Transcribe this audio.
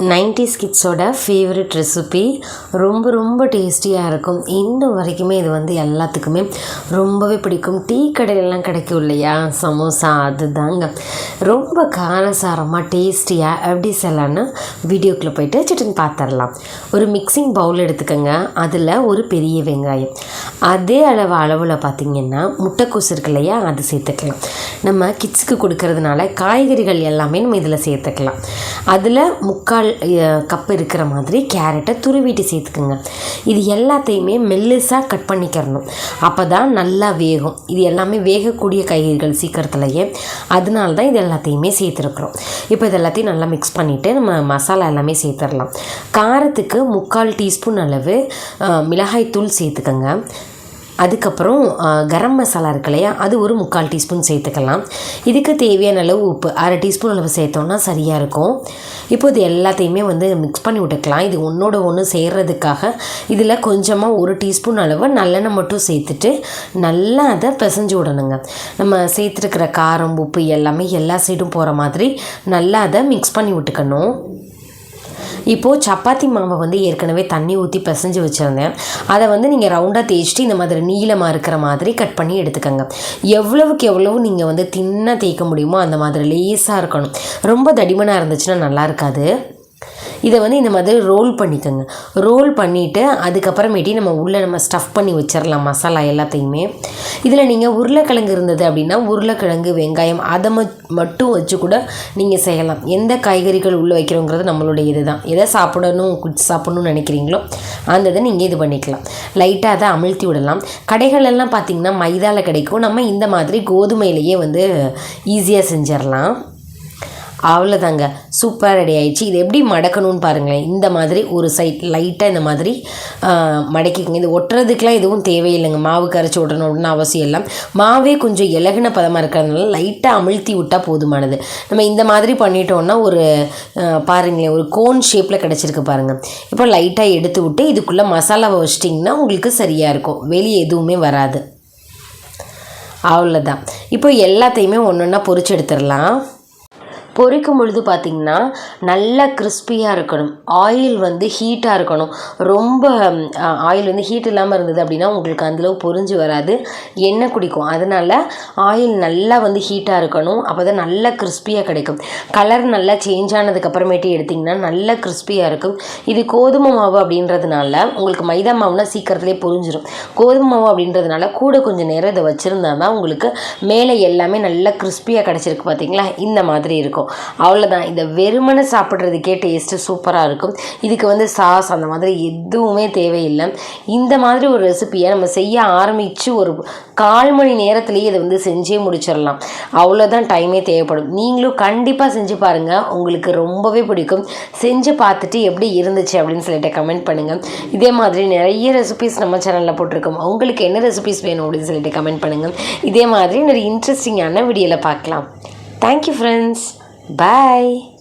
Nineties கிட்ஸோட favourite recipe ரொம்ப ரொம்ப டேஸ்டியாக இருக்கும். இன்னும் வரைக்குமே இது வந்து எல்லாத்துக்குமே ரொம்பவே பிடிக்கும். டீ கடையிலலாம் கிடைக்கும் இல்லையா? சமோசா அதுதாங்க. ரொம்ப காரசாரமாக டேஸ்டியாக எப்படி செய்யலான்னு வீடியோக்குள்ளே போயிட்டு சிட்டுன்னு பார்த்துடலாம் ஒரு மிக்சிங் பவுல் எடுத்துக்கோங்க. அதில் ஒரு பெரிய வெங்காயம். அதே அளவு அளவில் பார்த்திங்கன்னா முட்டைக்கோசு இருக்கு இல்லையா? அது சேர்த்துக்கலாம். நம்ம கிட்ஸுக்கு கொடுக்கறதுனால காய்கறிகள் எல்லாமே நம்ம இதில் சேர்த்துக்கலாம். அதில் முக்கால் கப் இருக்கிற மாதிரி கேரட்டை துருவிட்டு சேர்த்துக்குங்க. இது எல்லாத்தையுமே மெல்லுசாக கட் பண்ணிக்கிறணும். அப்போ தான் நல்லா வேகும். இது எல்லாமே வேகக்கூடிய காய்கறிகள் சீக்கிரத்துலையே. அதனால தான் இது எல்லாத்தையுமே சேர்த்துருக்குறோம். இப்போ இது எல்லாத்தையும் நல்லா மிக்ஸ் பண்ணிவிட்டு நம்ம மசாலா எல்லாமே சேர்த்துடலாம். காரத்துக்கு முக்கால் டீஸ்பூன் அளவு மிளகாய் தூள் சேர்த்துக்கோங்க. அதுக்கப்புறம் கரம் மசாலா இருக்கு இல்லையா? அது ஒரு முக்கால் டீஸ்பூன் சேர்த்துக்கலாம். இதுக்கு தேவையான அளவு உப்பு. அரை டீஸ்பூன் அளவு சேர்த்தோன்னா சரியாக இருக்கும். இப்போ இது எல்லாத்தையுமே வந்து மிக்ஸ் பண்ணி விட்டுக்கலாம். இது ஒன்றோட ஒன்று செய்கிறதுக்காக இதில் கொஞ்சமாக ஒரு டீஸ்பூன் அளவு நல்லெண்ணெய் மட்டும் சேர்த்துட்டு நல்லா அதை பிசைஞ்சு விடணுங்க. நம்ம சேர்த்துருக்கிற காரம் உப்பு எல்லாமே எல்லா சைடும் போகிற மாதிரி நல்லா அதை மிக்ஸ் பண்ணி விட்டுக்கணும். இப்போது சப்பாத்தி மாவை வந்து ஏற்கனவே தண்ணி ஊற்றி பிசைஞ்சு வச்சுருந்தேன். அதை வந்து நீங்கள் ரவுண்டாக தேய்ச்சிட்டு இந்த மாதிரி நீளமாக இருக்கிற மாதிரி கட் பண்ணி எடுத்துக்கோங்க. எவ்வளவுக்கு எவ்வளவு நீங்கள் வந்து தின்னாக தேய்க்க முடியுமோ அந்த மாதிரி லேஸாக இருக்கணும். ரொம்ப தடிமனாக இருந்துச்சுன்னா நல்லா இருக்காது. இதை வந்து இந்த மாதிரி ரோல் பண்ணிக்கோங்க. ரோல் பண்ணிவிட்டு அதுக்கப்புறமேட்டி நம்ம உள்ளே நம்ம ஸ்டஃப் பண்ணி வச்சிடலாம் மசாலா எல்லாத்தையுமே. இதில் நீங்கள் உருளைக்கிழங்கு இருந்தது அப்படின்னா உருளைக்கிழங்கு வெங்காயம் அதை மட்டும் வச்சு கூட நீங்கள் செய்யலாம். எந்த காய்கறிகள் உள்ளே வைக்கிறோங்கிறது நம்மளுடைய இது தான் எதை சாப்பிடணும் சாப்பிடணும்னு நினைக்கிறீங்களோ அந்த இதை நீங்கள் இது பண்ணிக்கலாம். லைட்டாக அதை அமிழ்த்தி விடலாம். கடைகளெல்லாம் பார்த்திங்கன்னா மைதாவில் கிடைக்கும். நம்ம இந்த மாதிரி கோதுமையிலேயே வந்து ஈஸியாக செஞ்சிடலாம் அவ்வளோதாங்க சூப்பராக ரெடி ஆயிடுச்சு. இது எப்படி மடக்கணும்னு பாருங்களேன். இந்த மாதிரி ஒரு சைட் லைட்டாக இந்த மாதிரி மடக்கிக்கோங்க. இது ஒட்டுறதுக்கெலாம் எதுவும் தேவையில்லைங்க. மாவு கரைச்சி விடணும்னு அவசியம் இல்லை. மாவே கொஞ்சம் இலகுன பதமாக இருக்கிறதுனால லைட்டாக அமிழ்த்தி விட்டால் போதுமானது. நம்ம இந்த மாதிரி பண்ணிட்டோம்னா ஒரு பாருங்களேன். ஒரு கோன் ஷேப்பில் கிடச்சிருக்கு பாருங்கள் இப்போ லைட்டாக எடுத்து விட்டு இதுக்குள்ளே மசாலாவை வச்சிட்டிங்கன்னா உங்களுக்கு சரியாக இருக்கும். வெளியே எதுவுமே வராது. அவ்வளோதான் இப்போ எல்லாத்தையுமே ஒன்று ஒன்றா பொறிச்சு எடுத்துடலாம். பொரிக்கும் பொழுது பார்த்திங்கன்னா நல்லா கிறிஸ்பியாக இருக்கணும். ஆயில் வந்து ஹீட்டாக இருக்கணும். ரொம்ப ஆயில் வந்து ஹீட் இல்லாமல் இருந்தது அப்படின்னா உங்களுக்கு அந்தளவு பொரிஞ்சு வராது. எண்ணெய் குடிக்கும். அதனால் ஆயில் நல்லா வந்து ஹீட்டாக இருக்கணும். அப்போ தான் நல்லா கிறிஸ்பியாக கிடைக்கும். கலர் நல்லா சேஞ்ச் ஆனதுக்கப்புறமேட்டு எடுத்திங்கன்னா நல்லா கிறிஸ்பியாக இருக்கும். இது கோதுமை மாவு அப்படின்றதுனால உங்களுக்கு மைதா மாவுனா சீக்கிரத்துலேயே பொரிஞ்சிடும் கோதுமை மாவு அப்படின்றதுனால கூட கொஞ்சம் நேரம் இதை வச்சுருந்தா தான் உங்களுக்கு மேலே எல்லாமே நல்லா கிறிஸ்பியாக கிடச்சிருக்கு பார்த்தீங்களா இந்த மாதிரி இருக்கும். அவ்வளோதான் இந்த வெறுமனை சாப்பிட்றதுக்கே டேஸ்ட்டு சூப்பராக இருக்கும். இதுக்கு வந்து சாஸ் அந்த மாதிரி எதுவுமே தேவையில்லை. இந்த மாதிரி ஒரு ரெசிப்பியை நம்ம செய்ய ஆரம்பித்து ஒரு கால் மணி நேரத்துலேயே இதை வந்து செஞ்சே முடிச்சிடலாம். அவ்வளோதான் டைமே தேவைப்படும். நீங்களும் கண்டிப்பாக செஞ்சு பாருங்கள் உங்களுக்கு ரொம்பவே பிடிக்கும். செஞ்சு பார்த்துட்டு எப்படி இருந்துச்சு அப்படின்னு சொல்லிட்டு கமெண்ட் பண்ணுங்கள் இதே மாதிரி நிறைய ரெசிபிஸ் நம்ம சேனலில் போட்டிருக்கோம். உங்களுக்கு என்ன ரெசிபிஸ் வேணும் அப்படின்னு சொல்லிட்டு கமெண்ட் பண்ணுங்கள் இதே மாதிரி நிறைய இன்ட்ரெஸ்டிங்கான வீடியோவில் பார்க்கலாம். Thank you friends Bye.